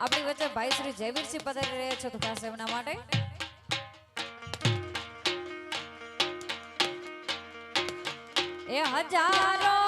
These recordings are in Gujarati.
આપણી વચ્ચે ભાઈ શ્રી જયવીરસિંહ પધારી રહ્યા છે તો ખાસ એમના માટે. એ હજારો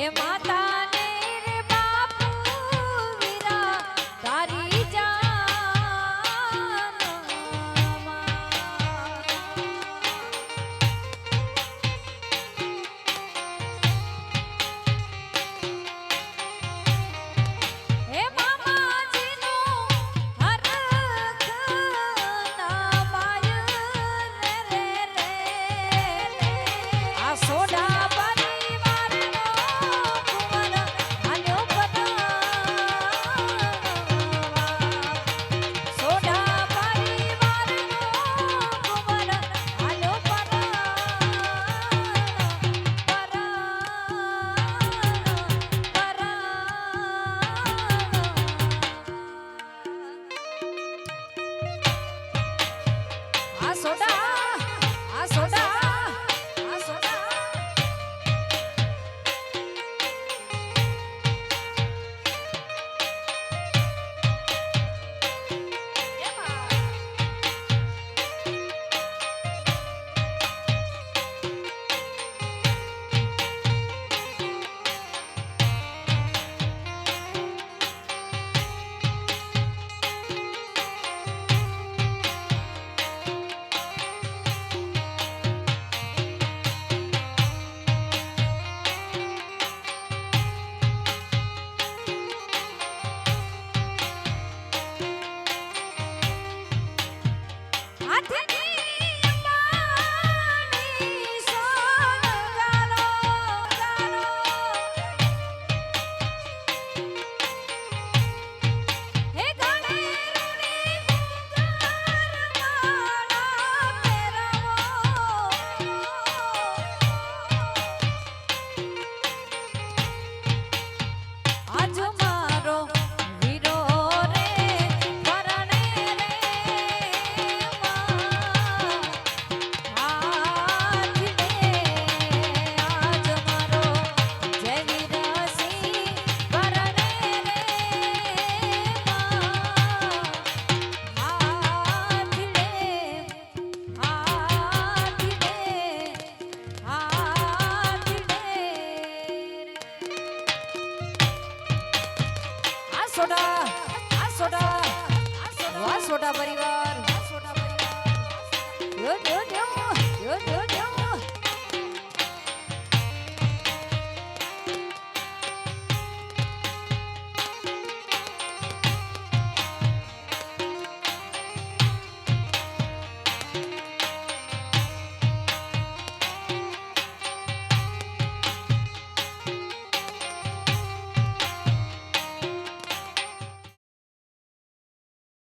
remata. ঠিক સોટા પરિવાર. સોટા પરિવાર.